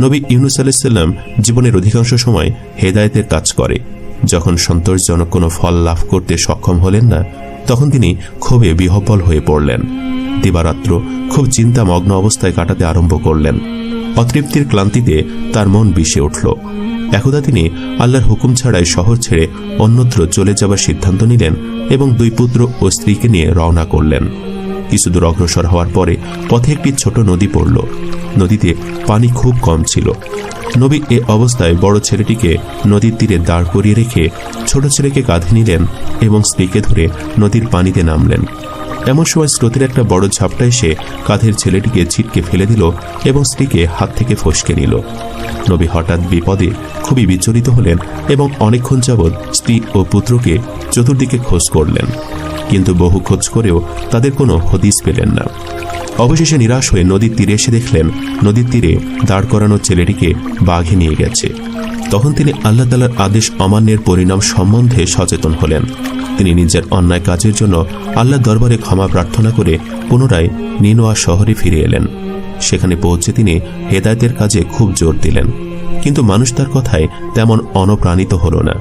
নবী ইউনুস আলাইসাল্লাম জীবনের অধিকাংশ সময় হেদায়েতের কাজ করে। যখন সন্তোষজনক কোনো ফল লাভ করতে সক্ষম হলেন না, তখন তিনি ক্ষোভে বিহব্বল হয়ে পড়লেন। দিবারাত্র খুব চিন্তামগ্ন অবস্থায় কাটাতে আরম্ভ করলেন। অতৃপ্তির ক্লান্তিতে তার মন বিষে উঠল। একদা তিনি আল্লাহর হুকুম ছাড়াই শহর ছেড়ে অন্যত্র চলে যাবার সিদ্ধান্ত নিলেন এবং দুই পুত্র ও স্ত্রীকে নিয়ে রওনা করলেন। কিছু দূর অগ্রসর হওয়ার পরে পথে একটি ছোট নদী পড়ল। নদীতে পানি খুব কম ছিল। নবী এ অবস্থায় বড় ছেলেটিকে নদীর তীরে দাঁড় করিয়ে রেখে ছোট ছেলেকে কাঁধে নিলেন এবং স্ত্রীকে ধরে নদীর পানিতে নামলেন। এমন সময় স্রোতের একটা বড় ঝাপটা এসে কাঁধের ছেলেটিকে ছিটকে ফেলে দিল এবং স্ত্রীকে হাত থেকে ফসকে নিল। নবী হঠাৎ বিপদে খুবই বিচলিত হলেন এবং অনেকক্ষণ যাবৎ স্ত্রী ও পুত্রকে চতুর্দিকে খোঁজ করলেন। কিন্তু বহু খোঁজ করেও তাদের কোনো হদিস পেলেন না। অবশেষে নিরাশ হয়ে নদীর তীরে এসে দেখলেন নদীর তীরে দাঁড় করানো ছেলেটিকে বাঘে নিয়ে গেছে। তখন তিনি আল্লাহ তালার আদেশ অমান্যের পরিণাম সম্বন্ধে সচেতন হলেন। তিনি নিজের অন্যায় কাজের জন্য আল্লাহ দরবারে ক্ষমা প্রার্থনা করে পুনরায় নিনোয়া শহরে ফিরে এলেন। সেখানে পৌঁছে তিনি হেদায়তের কাজে খুব জোর দিলেন। কিন্তু মানুষ তার কথায় তেমন অনপ্রাণিত হল না।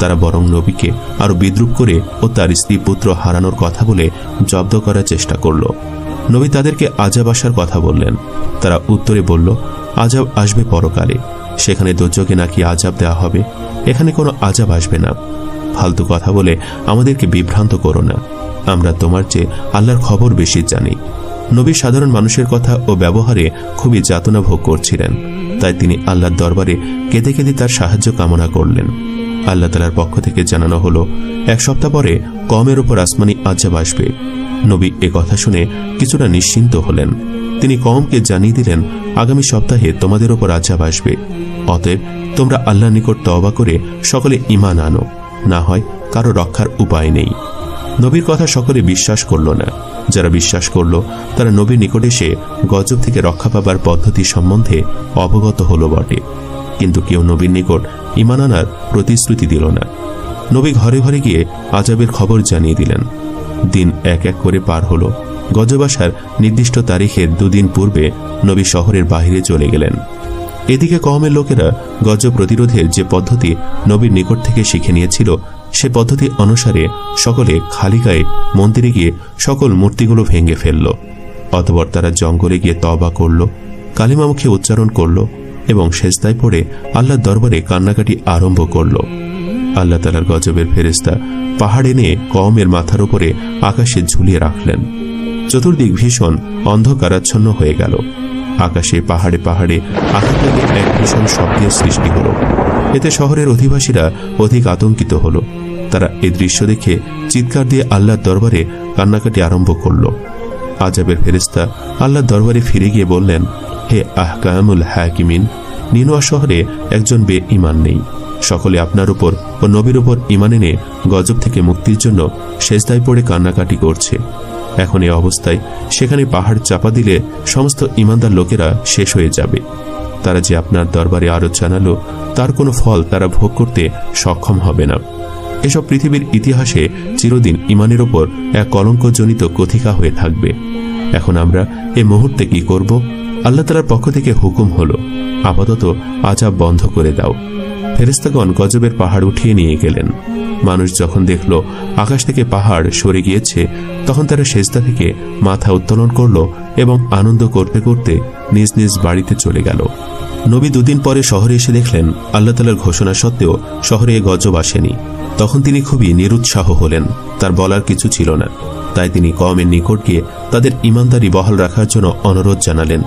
তারা বরং নবীকে আরও বিদ্রুপ করে ও তার স্ত্রী পুত্র হারানোর কথা বলে জব্দ করার চেষ্টা করল। নবী তাদেরকে আজাব আসার কথা বললেন। তারা উত্তরে বলল, আজাব আসবে পরকালে। সেখানে দুর্যোগে নাকি আজাব দেওয়া হবে? এখানে কোনো আজাব আসবে না। ফালতু কথা বলে আমাদেরকে বিভ্রান্ত করো না। আমরা তোমার চেয়ে আল্লাহর খবর বেশি জানি। নবী সাধারণ মানুষের কথা ও ব্যবহারে খুবই যাতনা ভোগ করছিলেন। তাই তিনি আল্লাহর দরবারে কেঁদে কেঁদে তার সাহায্য কামনা করলেন। আল্লাহ তালার পক্ষ থেকে জানানো হলো, এক সপ্তাহ পরে কমের উপর আসমানি আজাব আসবে। নবী এ কথা শুনে কিছুটা নিশ্চিন্ত হলেন। তিনি কমকে জানিয়ে দিলেন, আগামী সপ্তাহে তোমাদের ওপর আজাব আসবে। অতএব তোমরা আল্লাহ নিকট তওবা করে সকলে ইমান আনো। না হয় কারও রক্ষার উপায় নেই। নবীর কথা সকলে বিশ্বাস করল না। যারা বিশ্বাস করল, তারা নবীর নিকট এসে গজব থেকে রক্ষা পাবার পদ্ধতি সম্বন্ধে অবগত হলো বটে। কিন্তু কেউ নবীর নিকট ইমান আনার প্রতিশ্রুতি দিল না। নবী ঘরে ঘরে গিয়ে আজাবের খবর জানিয়ে দিলেন দিন এক এক করে পার হলো। গজব আসার নির্দিষ্ট তারিখের দুদিন পূর্বে নবী শহরের বাহিরে চলে গেলেন। এদিকে কওমের লোকেরা গজব প্রতিরোধের যে পদ্ধতি নবীর নিকট থেকে শিখে নিয়েছিল, সে পদ্ধতি অনুসারে সকলে খালি গায়ে মন্দিরে গিয়ে সকল মূর্তিগুলো ভেঙে ফেলল। অতপর তারা জঙ্গলে গিয়ে তবা করল, কালিমামুখে উচ্চারণ করল এবং শেষদায় পড়ে আল্লাহর দরবারে কান্নাকাটি আরম্ভ করল। আল্লাহ তালার গজবের ফেরেস্তা পাহাড় এনে কমের মাথার উপরে আকাশে ঝুলিয়ে রাখলেন। চতুর্দিক ভীষণ অন্ধকারাচ্ছন্ন হয়ে গেল। আকাশে পাহাড়ে পাহাড়ে আঘাত এক ভীষণ শব্দের সৃষ্টি হল। এতে শহরের অধিবাসীরা অধিক আতঙ্কিত হল। তারা এ দৃশ্য দেখে চিৎকার দিয়ে আল্লাহর দরবারে কান্নাকাটি আরম্ভ করল। আজাবের ফেরিস্তা আল্লাহর দরবারে ফিরে গিয়ে বললেন, হে আহকামুল হাকিমিন, নিনোয়া শহরে একজন বে ইমান নেই। সকলে আপনার উপর ও নবীর উপর ইমান এনে গজব থেকে মুক্তির জন্য শেষদায় পড়ে কান্নাকাটি করছে। এখন এ অবস্থায় সেখানে পাহাড় চাপা দিলে সমস্ত ইমানদার লোকেরা শেষ হয়ে যাবে। তারা যে আপনার দরবারে আরও জানালো, তার কোনো ফল তারা ভোগ করতে সক্ষম হবে না। এসব পৃথিবীর ইতিহাসে চিরদিন ইমানের ওপর এক কলঙ্কজনিত কথিকা হয়ে থাকবে। এখন আমরা এ মুহূর্তে কি করব? আল্লাহ তালার পক্ষ থেকে হুকুম হলো, আপাতত আজাব বন্ধ করে দাও। ফেরেস্তাগণ গজবের পাহাড় উঠিয়ে নিয়ে গেলেন। মানুষ যখন দেখল আকাশ থেকে পাহাড় সরে গিয়েছে, তখন তারা সেজদা থেকে মাথা উত্তোলন করল এবং আনন্দ করতে করতে নিজ নিজ বাড়িতে চলে গেল। নবী দুদিন পরে শহরে এসে দেখলেন, আল্লাহ তালার ঘোষণা সত্ত্বেও শহরে গজব আসেনি। তখন তিনি খুবই নিরুৎসাহ হলেন, তার বলার কিছু ছিল না। তাই তিনি কমের নিকট গিয়ে তাদের ইমানদারি বহাল রাখার জন্য অনুরোধ জানালেন।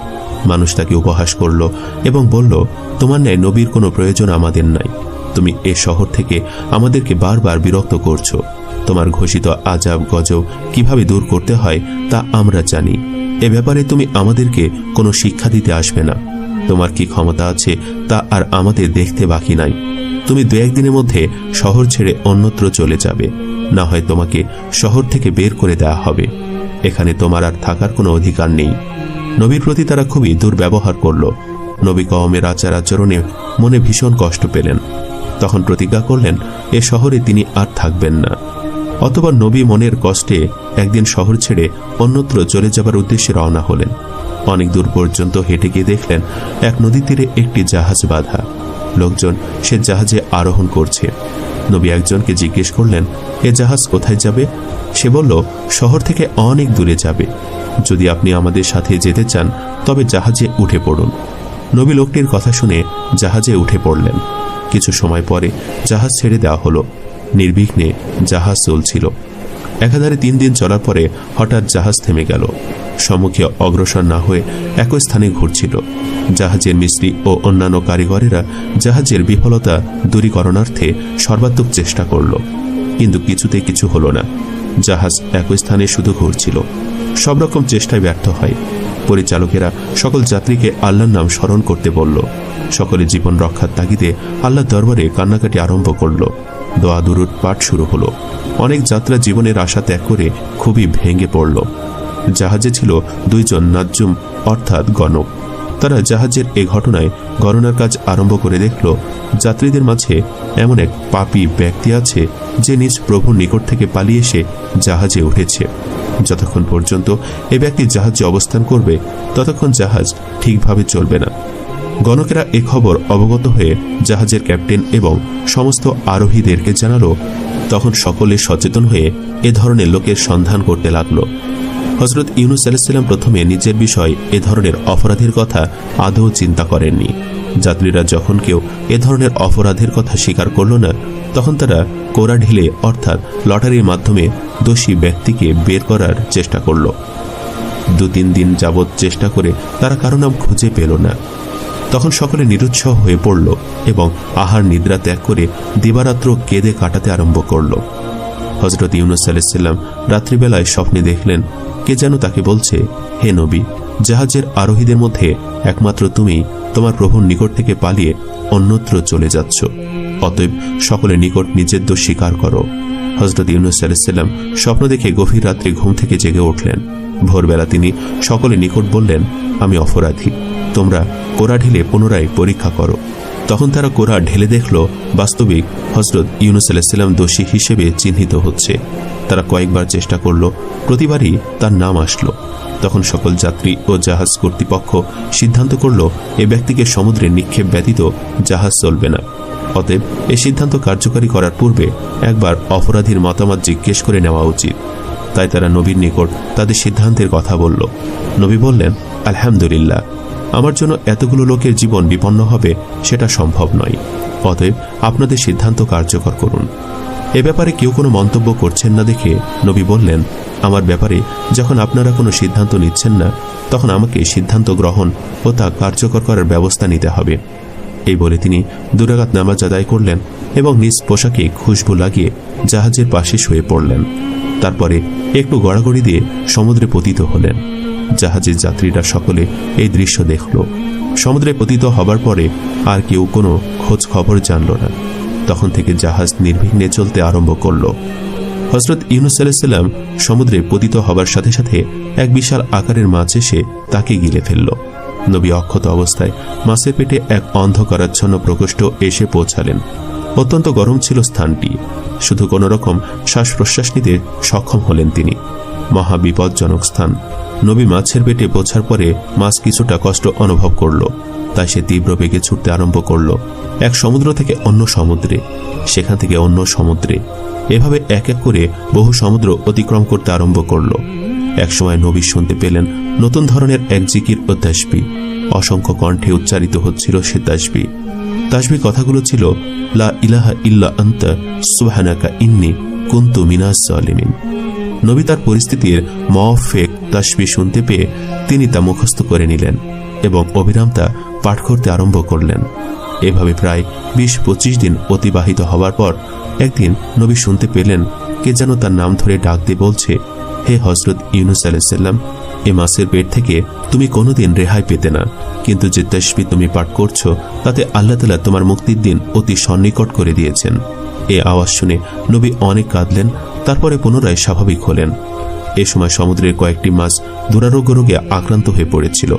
মানুষ তাকে উপহাস করল এবং বলল, তোমার ন্যায় নবীর কোনো প্রয়োজন আমাদের নাই। তুমি এ শহর থেকে আমাদেরকে বারবার বিরক্ত করছ। তোমার ঘোষিত আজাব, গজব কীভাবে দূর করতে হয় তা আমরা জানি। এ ব্যাপারে তুমি আমাদেরকে কোনো শিক্ষা দিতে আসবে না। তোমার কি ক্ষমতা আছে তা আর আমাদের দেখতে বাকি নাই। তুমি দু একদিনের মধ্যে শহর ছেড়ে অন্যত্র চলে যাবে। না হয় তোমাকে শহর থেকে বের করে দেয়া হবে। এখানে তোমার আর থাকার কোনো অধিকার নেই। নবীর প্রতি তারা খুবই দুর্ব্যবহার করল। নবী কওমের আচার আচরণে মনে ভীষণ কষ্ট পেলেন। তখন প্রতিজ্ঞা করলেন, এ শহরে তিনি আর থাকবেন না। অথবা নবী মনের কষ্টে একদিন শহর ছেড়ে অন্যত্র চলে যাবার উদ্দেশ্যে রওনা হলেন। অনেক দূর পর্যন্ত হেঁটে গিয়ে দেখলেন, এক নদী তীরে একটি জাহাজ বাঁধা। লোকজন সে জাহাজে আরোহণ করছে। নবী একজনকে জিজ্ঞেস করলেন, এ জাহাজ কোথায় যাবে? সে বলল, শহর থেকে অনেক দূরে যাবে। যদি আপনি আমাদের সাথে যেতে চান, তবে জাহাজে উঠে পড়ুন। নবী লোকটির কথা শুনে জাহাজে উঠে পড়লেন। কিছু সময় পরে জাহাজ ছেড়ে দেওয়া হলো। নির্বিঘ্নে জাহাজ চলছিল। একাধারে তিন দিন চলার পরে হঠাৎ জাহাজ থেমে গেল। সম্মুখে অগ্রসর না হয়ে একই স্থানে ঘুরছিল। জাহাজের মিস্ত্রি ও অন্যান্য কারিগরেরা জাহাজের বিফলতা দূরীকরণার্থে সর্বাত্মক চেষ্টা করল। কিন্তু কিছুতে কিছু হলো না। জাহাজ একই স্থানে শুধু ঘুরছিল। সব রকম চেষ্টায় ব্যর্থ হয়। পরিচালকেরা সকল যাত্রীকে আল্লাহর নাম স্মরণ করতে বলল। সকলে জীবন রক্ষার তাগিদে আল্লাহ দরবারে কান্নাকাটি আরম্ভ করল। দোয়া দুরুদ পাঠ শুরু হলো। অনেক যাত্রা জীবনের আশা ত্যাগ করে খুবই ভেঙে পড়ল। জাহাজে ছিল দুইজন নাজ্জুম, অর্থাৎ গণক। তারা জাহাজের এ ঘটনায় গণনার কাজ আরম্ভ করে দেখল, যাত্রীদের মাঝে এমন এক পাপী ব্যক্তি আছে যে নিজ প্রভুর নিকট থেকে পালিয়ে এসে জাহাজে উঠেছে। যতক্ষণ পর্যন্ত এ ব্যক্তি জাহাজে অবস্থান করবে, ততক্ষণ জাহাজ ঠিকভাবে চলবে না। গণকেরা এ খবর অবগত হয়ে জাহাজের ক্যাপ্টেন এবং সমস্ত আরোহীদেরকে জানালো, তখন সকলে সচেতন হয়ে এ ধরনের লোকের সন্ধান করতে লাগল। হজরত ইউনুস আলাইসাল্লাম প্রথমে নিজের বিষয় এ ধরনের অপরাধের কথা আদৌ চিন্তা করেননি। যাত্রীরা যখন কেউ এ ধরনের অপরাধের কথা স্বীকার করল না তখন তারা কোরা ঢিলে, অর্থাৎ লটারির মাধ্যমে দোষী ব্যক্তিকে বের করার চেষ্টা করল। দু তিন দিন যাবৎ চেষ্টা করে তারা কারও নাম খুঁজে পেল না। তখন সকলে নিরুৎসাহ হয়ে পড়ল এবং আহার নিদ্রা ত্যাগ করে দিবারাত্র কেঁদে কাটাতে আরম্ভ করল। হজরত ইউনুস আলাইসাল্লাম রাত্রিবেলায় স্বপ্নে দেখলেন, কে যেন তাকে বলছে, হে নবী, জাহাজের আরোহীদের মধ্যে একমাত্র তুমি তোমার প্রভুর নিকট থেকে পালিয়ে অন্যত্র চলে যাচ্ছ। অতএব সকলে নিকট নিজের দোষ স্বীকার করো। হজরত ইউনুস আলাইসাল্লাম স্বপ্ন দেখে গভীর রাত্রে ঘুম থেকে জেগে উঠলেন। ভোরবেলা তিনি সকলে নিকট বললেন, আমি অপরাধী। তোমরা কোরা ঢিলে পুনরায় পরীক্ষা করো। তখন তারা কোরা ঢেলে দেখল, বাস্তবিক হজরত ইউনুস আলাহিসাল্লাম দোষী হিসেবে চিহ্নিত হচ্ছে। তারা কয়েকবার চেষ্টা করল, প্রতিবারই তার নাম আসলো। তখন সকল যাত্রী ও জাহাজ কর্তৃপক্ষ সিদ্ধান্ত করল, এ ব্যক্তিকে সমুদ্রে নিক্ষেপ ব্যতীত জাহাজ চলবে না। অতএব এ সিদ্ধান্ত কার্যকারী করার পূর্বে একবার অপরাধীর মতামত জিজ্ঞেস করে নেওয়া উচিত। তাই তারা নবীর নিকট তাদের সিদ্ধান্তের কথা বলল। নবী বললেন, আলহামদুলিল্লাহ। আমার জন্য এতগুলো লোকের জীবন বিপন্ন হবে, সেটা সম্ভব নয়। অতএব আপনাদের সিদ্ধান্ত কার্যকর করুন। এ ব্যাপারে কেউ কোনো মন্তব্য করছেন না দেখে নবী বললেন, আমার ব্যাপারে যখন আপনারা কোনো সিদ্ধান্ত নিচ্ছেন না, তখন আমাকে সিদ্ধান্ত গ্রহণ ও তা কার্যকর করার ব্যবস্থা নিতে হবে। এই বলে তিনি দুরাগাত নামাজ আদায় করলেন এবং নিজ পোশাকে খুশবু লাগিয়ে জাহাজের পাশে শুয়ে পড়লেন। তারপরে একটু গড়াগড়ি দিয়ে সমুদ্রে পতিত হলেন। জাহাজের যাত্রীরা সকলে এই দৃশ্য দেখল। সমুদ্রে পতিত হবার পরে আর কেউ কোনো খোঁজ খবর জানল না। তখন থেকে জাহাজ নির্বিঘ্নে চলতে আরম্ভ করল। হজরত ইউনুস আলাইসাল্লাম সমুদ্রে পতিত হবার সাথে সাথে এক বিশাল আকারের মাছ এসে তাকে গিলে ফেলল। নবী অক্ষত অবস্থায় মাছের পেটে এক অন্ধকারাচ্ছন্ন প্রকোষ্ঠ এসে পৌঁছালেন। অত্যন্ত গরম ছিল স্থানটি। শুধু কোনো রকম শ্বাস প্রশ্বাস নিতে সক্ষম হলেন তিনি। মহা বিপজ্জনক স্থান। নবী মাছের পেটে পৌঁছার পরে মাছ কিছুটা কষ্ট অনুভব করল। তাই সে তীব্র বেগে ছুটতে আরম্ভ করল। এক সমুদ্র থেকে অন্য সমুদ্রে, সেখান থেকে অন্য সমুদ্রে। এভাবে এক এক করে বহু সমুদ্র অতিক্রম করতে আরম্ভ করল। একসময় নবী শুনতে পেলেন নতুন ধরনের এক জিকির ও তাসবি অসংখ্য কণ্ঠে উচ্চারিত হচ্ছিল সে তাসবি তাসবি কথাগুলো ছিল, লা ইলাহা ইল্লা আন্তা, সুবহানাকা ইন্নি কুন্তু মিনাস জালিমিন নবী তার পরিস্থিতির মফেক তাসবি শুনতে পেয়ে তিনি তা মুখস্থ করে নিলেন এবং অবিরাম তা পাঠ করতে আরম্ভ করলেন। এভাবে প্রায় বিশ পঁচিশ দিন অতিবাহিত হবার পর একদিন নবী শুনতে পেলেন কে যেন তার নাম ধরে ডাক দিয়ে বলছে, হে হজরত ইউনুস আলাইসাল্লাম এ মাসের পেট থেকে তুমি কোনোদিন রেহাই পেতে না। কিন্তু যে তসবি তুমি পাঠ করছ, তাতে আল্লাহ তালা তোমার মুক্তির দিন অতি সন্নিকট করে দিয়েছেন। এ আওয়াজ শুনে নবী অনেক কাঁদলেন, তারপরে পুনরায় স্বাভাবিক হলেন। এ সময় সমুদ্রের কয়েকটি মাছ দুরারোগ্য রোগে আক্রান্ত হয়ে পড়েছিল।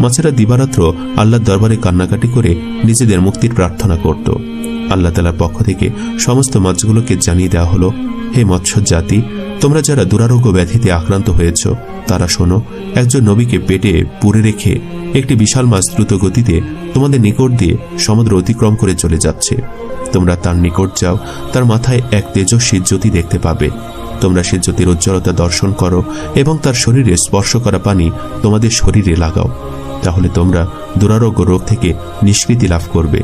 মাছেরা দিবারাত্র আল্লাহর দরবারে কান্নাকাটি করে নিজেদের মুক্তির প্রার্থনা করত। আল্লাহ তালার পক্ষ থেকে সমস্ত মাছগুলোকে জানিয়ে দেওয়া হলো, হে মৎস্য জাতি তোমরা যারা দুরারোগ্য ব্যাধিতে আক্রান্ত হয়েছ, তারা শোনো, একজন নবীকে পেটে পুরে রেখে একটি বিশাল মাছ দ্রুত গতিতে তোমাদের নিকট দিয়ে সমুদ্র অতিক্রম করে চলে যাচ্ছে। তোমরা তার নিকট যাও, তার মাথায় এক তেজস্বী জ্যোতি দেখতে পাবে। তোমরা সে জ্যোতির উজ্জ্বলতা দর্শন করো এবং তার শরীরে স্পর্শ করা পানি তোমাদের শরীরে লাগাও। তাহলে তোমরা দুরারোগ্য রোগ থেকে নিষ্কৃতি লাভ করবে।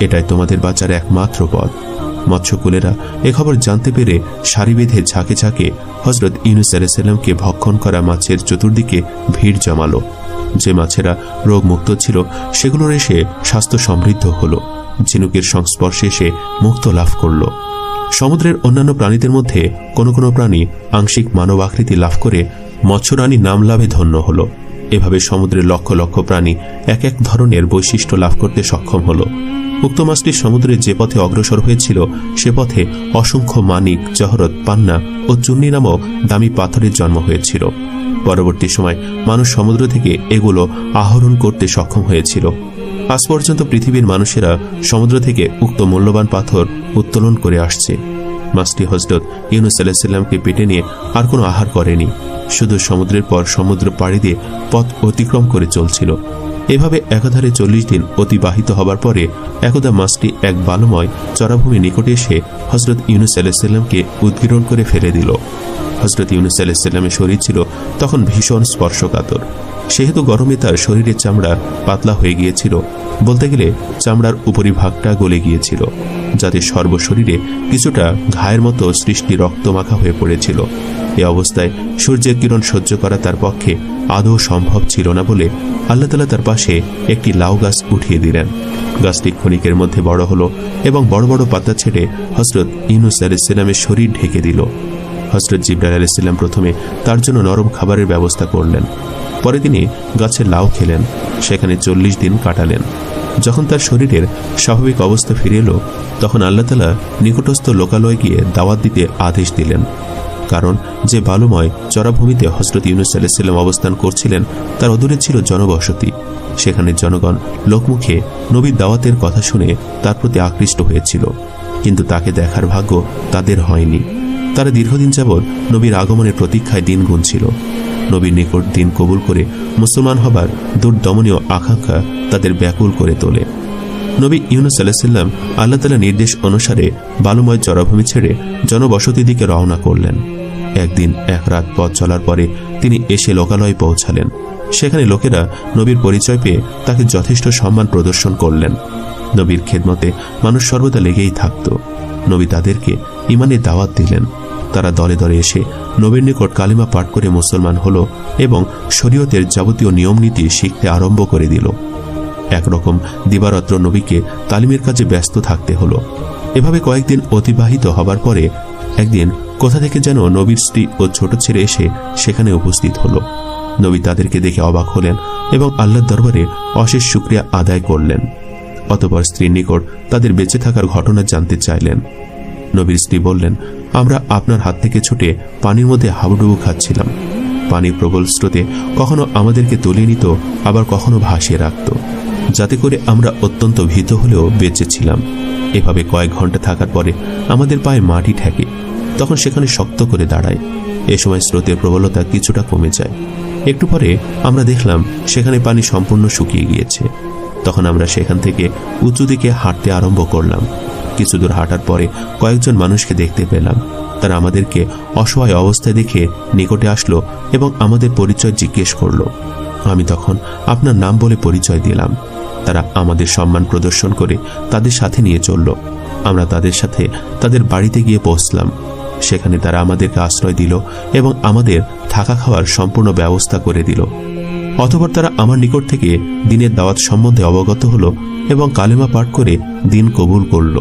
এটাই তোমাদের বাঁচার একমাত্র পথ। মৎস্যকুলেরা এ খবর জানতে পেরে সারি বেঁধে ঝাঁকে ঝাঁকে হজরত ইউনুস ভক্ষণ করা মাছের চতুর্দিকে ভিড় জমালো। যে মাছেরা রোগমুক্ত ছিল, সেগুলোর এসে স্বাস্থ্য সমৃদ্ধ হলো। ঝিনুকের সংস্পর্শে এসে মুক্ত লাভ করল। সমুদ্রের অন্যান্য প্রাণীদের মধ্যে কোনো কোনো প্রাণী আংশিক মানব আকৃতি লাভ করে মৎস্যরানী নাম লাভে ধন্য হলো। এভাবে সমুদ্রের লক্ষ লক্ষ প্রাণী এক এক ধরনের বৈশিষ্ট্য লাভ করতে সক্ষম হলো। উক্ত মাছটি সমুদ্রে যে পথে অগ্রসর হয়েছিল, সে পথে অসংখ্য মানিক, জহরত, পান্না ও চুন্নি নামক দামি পাথরের জন্ম হয়েছিল। পরবর্তী সময় মানুষ সমুদ্র থেকে এগুলো আহরণ করতে সক্ষম হয়েছিল। আজ পর্যন্ত পৃথিবীর মানুষেরা সমুদ্র থেকে উক্ত মূল্যবান পাথর উত্তোলন করে আসছে। মাছটি হজরত ইউনুস আলাহিসাল্লামকে পেটে নিয়ে আর কোনো আহার করেনি। শুধু সমুদ্রের পর সমুদ্র পাড়ি দিয়ে পথ অতিক্রম করে চলছিল। এভাবে একাধারে চল্লিশ দিন অতিবাহিত হবার পরে একদা মাছটি এক বালুময় চরাভূমি নিকটে এসে হজরত ইউনুস আলাহিসাল্লামকে উদ্গীরণ করে ফেলে দিল। হজরত ইউনুস আলাহিসাল্লামের শরীর ছিল তখন ভীষণ স্পর্শকাতর। সেহেতু গরমে তার শরীরের চামড়া পাতলা হয়ে গিয়েছিল। বলতে গেলে চামড়ার উপরিভাগটা গলে গিয়েছিল, যাতে সর্বশরীরে কিছুটা ঘায়ের মতো সৃষ্টি রক্তমাখা হয়ে পড়েছিল। এ অবস্থায় সূর্যের কিরণ সহ্য করা তার পক্ষে আদৌ সম্ভব ছিল না বলে আল্লাহ তালা তার পাশে একটি লাউ গাছ উঠিয়ে দিলেন। গাছটি ক্ষণিকের মধ্যে বড় হলো এবং বড় বড় পাতা ছেড়ে হজরত ইউনুস আলাইসাল্লামের শরীর ঢেকে দিল। হজরত জিব্রাহ আলাইসাল্লাম প্রথমে তার জন্য নরম খাবারের ব্যবস্থা করলেন। পরে তিনি গাছের লাউ খেলেন, সেখানে চল্লিশ দিন কাটালেন। যখন তার শরীরের স্বাভাবিক অবস্থা ফিরে এলো, তখন আল্লাহতালা নিকটস্থ লোকালয়ে গিয়ে দাওয়াত দিতে আদেশ দিলেন। কারণ যে বালুময় চরাভূমিতে হজরত ইউনুস আলাইসাল্লাম অবস্থান করছিলেন, তার অদূরে ছিল জনবসতি। সেখানে জনগণ লোকমুখে নবী দাওয়াতের কথা শুনে তার প্রতি আকৃষ্ট হয়েছিল। কিন্তু তাকে দেখার ভাগ্য তাদের হয়নি। তারা দীর্ঘদিন যাবৎ নবীর আগমনের প্রতীক্ষায় দিন গুনছিল। নবীর নিকট দিন কবুল করে মুসলমান হবার দুর্দমনীয় আকাঙ্ক্ষা তাদের ব্যাকুল করে তোলে। নবী ইউনুস আলাহিসাল্লাম আল্লাহ তালা নির্দেশ অনুসারে বালুময় চরাভূমি ছেড়ে জনবসতি দিকে রওনা করলেন। একদিন এক রাত পথ চলার পরে তিনি এসে লোকালয়ে পৌঁছালেন। সেখানে লোকেরা নবীর পরিচয় পেয়ে তাকে যথেষ্ট সম্মান প্রদর্শন করলেন। নবীর খেদমতে মানুষ সর্বদা লেগেই থাকত। নবী তাদেরকে ইমানের দাওয়াত দিলেন। তারা দলে দলে এসে নবীর নিকট কালিমা পাঠ করে মুসলমান হল এবং শরীয়তের যাবতীয় নিয়মনীতি শিখতে আরম্ভ করে দিল। একরকম দিবারাত্র নবীকে তালিমের কাজে ব্যস্ত থাকতে হলো। এভাবে কয়েকদিন অতিবাহিত হবার পরে একদিন কোথা থেকে যেন নবীর স্ত্রী ও ছোট ছেলে এসে সেখানে উপস্থিত হলো। নবী তাদেরকে দেখে অবাক হলেন এবং আল্লাহর দরবারে অশেষ শুক্রিয়া আদায় করলেন। অতপর স্ত্রীর নিকট তাদের বেঁচে থাকার ঘটনা জানতে চাইলেন। নবীর স্ত্রী বললেন আমরা আপনার হাত থেকে ছুটে পানির মধ্যে হাবুডুবু খাচ্ছিলাম। পানির প্রবল স্রোতে কখনো আমাদেরকে তুলে নিত, আবার কখনো ভাসিয়ে রাখত। যাতে করে আমরা অত্যন্ত ভীত হলেও বেঁচেছিলাম এভাবে কয়েক ঘণ্টা থাকার পরে আমাদের পায়ে মাটি ঠেকে, তখন সেখানে শক্ত করে দাঁড়ায়। এ সময় স্রোতের প্রবলতা কিছুটা কমে যায়। একটু পরে আমরা দেখলাম সেখানে পানি সম্পূর্ণ শুকিয়ে গিয়েছে। তখন আমরা সেখান থেকে উঁচু দিকে হাঁটতে আরম্ভ করলাম। কিছু দূর হাঁটার পরে কয়েকজন মানুষকে দেখতে পেলাম। তারা আমাদেরকে অসহায় অবস্থায় দেখে নিকটে আসলো এবং আমাদের পরিচয় জিজ্ঞেস করল। আমি তখন আপনার নাম বলে পরিচয় দিলাম। তারা আমাদের সম্মান প্রদর্শন করে তাদের সাথে নিয়ে চলল। আমরা তাদের সাথে তাদের বাড়িতে গিয়ে পৌঁছলাম। সেখানে তারা আমাদেরকে আশ্রয় দিল এবং আমাদের থাকা খাওয়ার সম্পূর্ণ ব্যবস্থা করে দিল। অতপর তারা আমার নিকট থেকে দিনের দাওয়াত সম্বন্ধে অবগত হলো এবং কালেমা পাঠ করে দিন কবুল করল।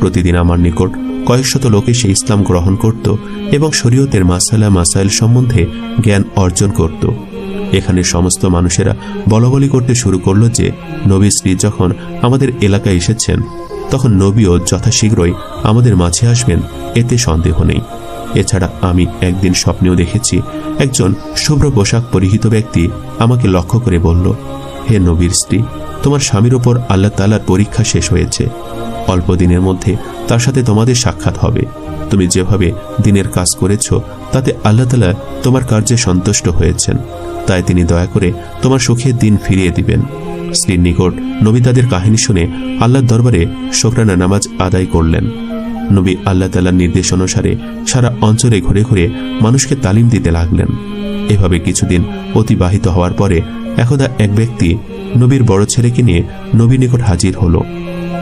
প্রতিদিন আমার নিকট কয়েকশত লোকে সে ইসলাম গ্রহণ করত এবং শরীয়তের মাসালা, মাসাইল সম্বন্ধে জ্ঞান অর্জন করত। এখানে সমস্ত মানুষেরা বলবলি করতে শুরু করল যে, নবী শ্রী যখন আমাদের এলাকায় এসেছেন, তখন নবীও যথাশীঘ্রই আমাদের মাঝে আসবেন, এতে সন্দেহ নেই। এছাড়া আমি একদিন স্বপ্নেও দেখেছি একজন শুভ্র পোশাক পরিহিত ব্যক্তি আমাকে লক্ষ্য করে বলল, হে নবীর স্ত্রী, তোমার স্বামীর ওপর আল্লাহ তালার পরীক্ষা শেষ হয়েছে। অল্প দিনের মধ্যে তার সাথে তোমাদের সাক্ষাৎ হবে। তুমি যেভাবে দিনের কাজ করেছ, তাতে আল্লাহ তালা তোমার কার্যে সন্তুষ্ট হয়েছেন। তাই তিনি দয়া করে তোমার সুখের দিন ফিরিয়ে দিবেন। স্ত্রীর নিকট নবী তাদের কাহিনী শুনে আল্লাহর দরবারে শোকরানা নামাজ আদায় করলেন। নবী আল্লাহ তাল্লার নির্দেশ অনুসারে সারা অঞ্চলে ঘুরে ঘুরে মানুষকে তালিম দিতে লাগলেন। এভাবে কিছুদিন অতিবাহিত হওয়ার পরে একদা এক ব্যক্তি নবীর বড় ছেলেকে নিয়ে নবীর নিকট হাজির হলো।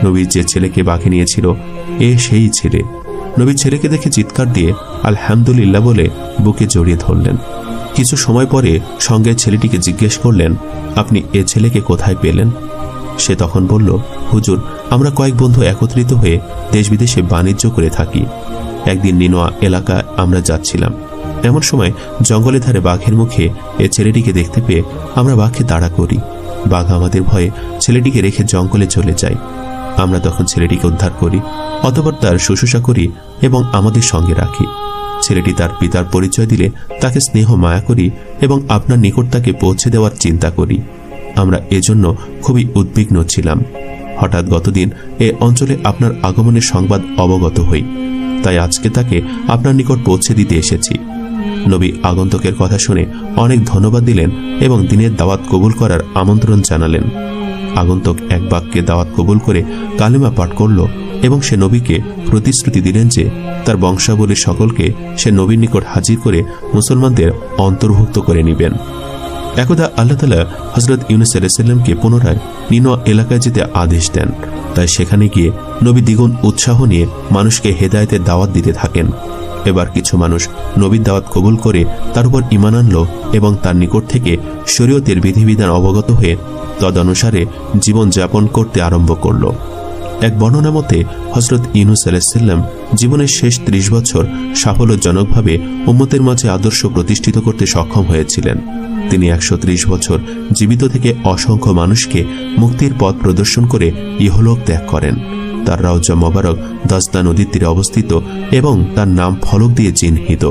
নবীর যে ছেলেকে বাঘে নিয়েছিল, এ সেই ছেলে। নবীর ছেলেকে দেখে চিৎকার দিয়ে আলহামদুলিল্লাহ বলে বুকে জড়িয়ে ধরলেন। কিছু সময় পরে সঙ্গে ছেলেটিকে জিজ্ঞেস করলেন, আপনি এ ছেলেকে কোথায় পেলেন? সে তখন বলল, হুজুর আমরা কয়েক বন্ধু একত্রিত হয়ে দেশ বিদেশে বাণিজ্য করে থাকি। একদিন নিনোয়া এলাকা আমরা যাচ্ছিলাম। এমন সময় জঙ্গলের ধারে বাঘের মুখে এ ছেলেটিকে দেখতে পেয়ে আমরা বাঘকে তাড়া করি। বাঘ আমাদের ভয়ে ছেলেটিকে রেখে জঙ্গলে চলে যায়। আমরা তখন ছেলেটিকে উদ্ধার করি, অতপর তার শুশ্রূষা করি এবং আমাদের সঙ্গে রাখি। ছেলেটি তার পিতার পরিচয় দিলে তাকে স্নেহ, মায়া করি এবং আপনার নিকট তাকে পৌঁছে দেওয়ার চিন্তা করি। আমরা এজন্য খুবই উদ্বিগ্ন ছিলাম। হঠাৎ গতদিন এ অঞ্চলে আপনার আগমনের সংবাদ অবগত হই। তাই আজকে তাকে আপনার নিকট পৌঁছে দিতে এসেছি। নবী আগন্তকের কথা শুনে অনেক ধন্যবাদ দিলেন এবং দিনের দাওয়াত কবুল করার আমন্ত্রণ জানালেন। আগন্তক এক বাক্যে দাওয়াত কবুল করে কালিমা পাঠ করল এবং সে নবীকে প্রতিশ্রুতি দিলেন যে তার বংশাবলীর সকলকে সে নবীর নিকট হাজির করে মুসলমানদের অন্তর্ভুক্ত করে নেবেন। একদা আল্লাহ তালা হজরত ইউনুস আলাইসাল্লামকে পুনরায় নিনোয়া এলাকায় যেতে আদেশ দেন। তাই সেখানে গিয়ে নবী দ্বিগুণ উৎসাহ নিয়ে মানুষকে হেদায়েতের দাওয়াত দিতে থাকেন। এবার কিছু মানুষ নবীর দাওয়াত কবুল করে তার উপর ইমান আনল এবং তার নিকট থেকে শরীয়তের বিধিবিধান অবগত হয়ে তদনুসারে জীবন যাপন করতে আরম্ভ করল। এক বর্ণনা মতে, হজরত ইনুস আলাইসাল্লাম জীবনের শেষ ত্রিশ বছর সাফল্যজনকভাবে উম্মতের মাঝে আদর্শ প্রতিষ্ঠিত করতে সক্ষম হয়েছিলেন। তিনি একশো ত্রিশ বছর জীবিত থেকে অসংখ্য মানুষকে মুক্তির পথ প্রদর্শন করে ইহলোক ত্যাগ করেন। তার রাউজা মোবারক দস্তা নদীর তীরে অবস্থিত এবং তার নাম ফলক দিয়ে চিহ্নিত।